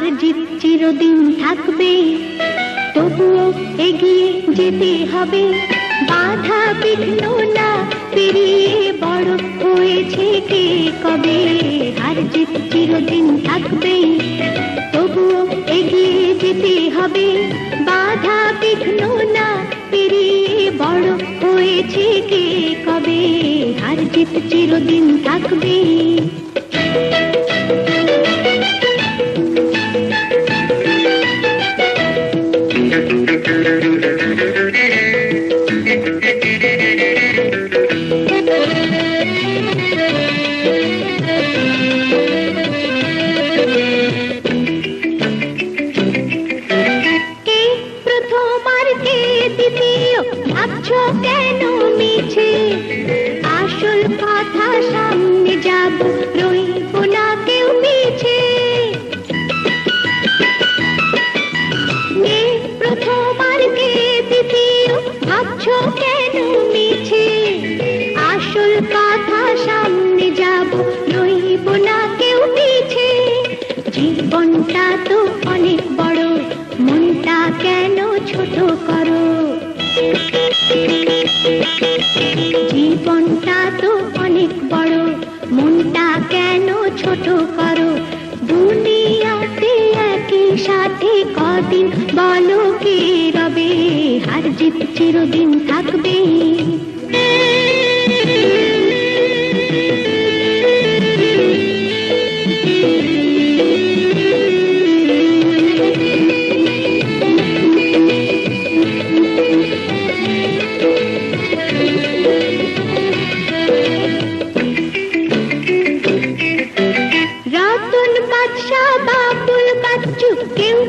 হার জিত চিরদিন থাকবে। তবুও এগিয়ে যেতে হবে। বাধা বিঘ্ন না পেরিয়ে বড় হয়েছে কে কবে? হার জিত চিরদিন থাকবে। তবুও এগিয়ে যেতে হবে। বাধা বিঘ্ন না পেরিয়ে বড় হয়েছে কে কবে? হার জিত চিরদিন থাকবে। সাথে কদিন বলো কে রবে? হার জিত চিরদিন থাকবে।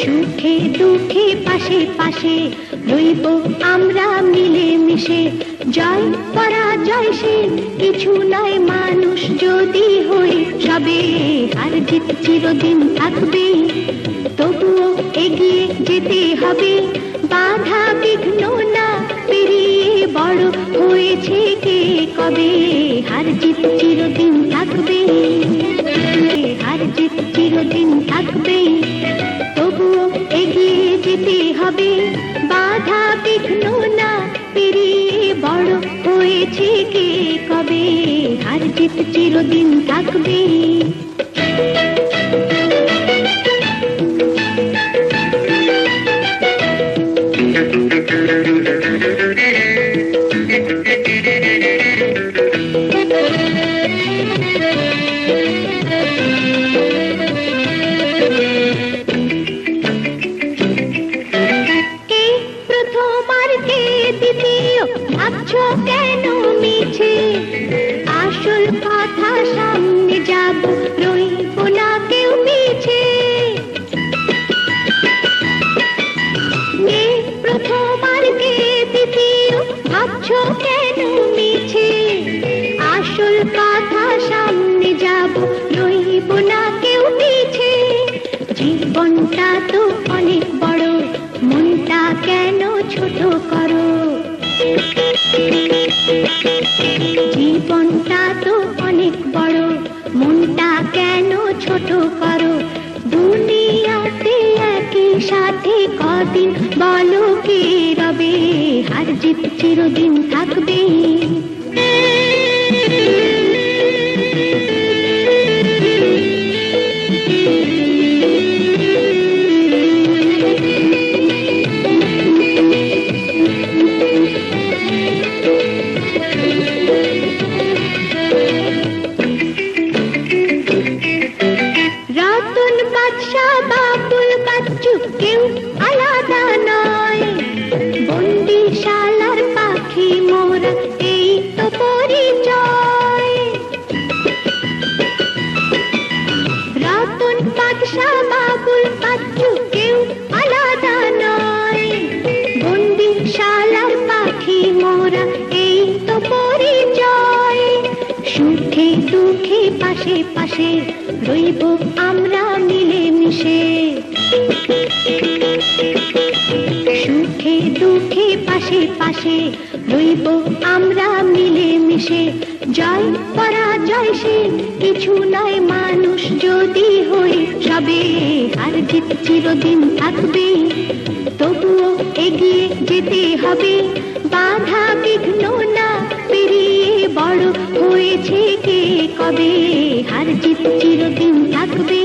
সুখে দুঃখে পাশে পাশে রইব আমরা মিলে মিশে জয় পরাজয় সে কিছু নয়, মানুষ যদি হই সবে। আর জিত চিরদিন থাকবে, তবুও এগিয়ে যেতে হবে। বাধা বিঘ্ন না পেরিয়ে বড় হয়েছে কে কবে? হার জিত হয়েছে কে কবে? হার জিত চিরদিন থাকবে। কদিন বলো কে রবে হার জিত চিরদিন থাকবে। পাশে পাশে রইব আমরা মিলে মিশে সুখে দুঃখে পাশে পাশে রইব আমরা মিলে মিশে জয় পরাজয় সে কিছু নয়, মানুষ যদি হই সবে। আর জিত চিরদিন থাকবে বড় হয়েছে কে কবে হার জিত চিরদিন থাকবে?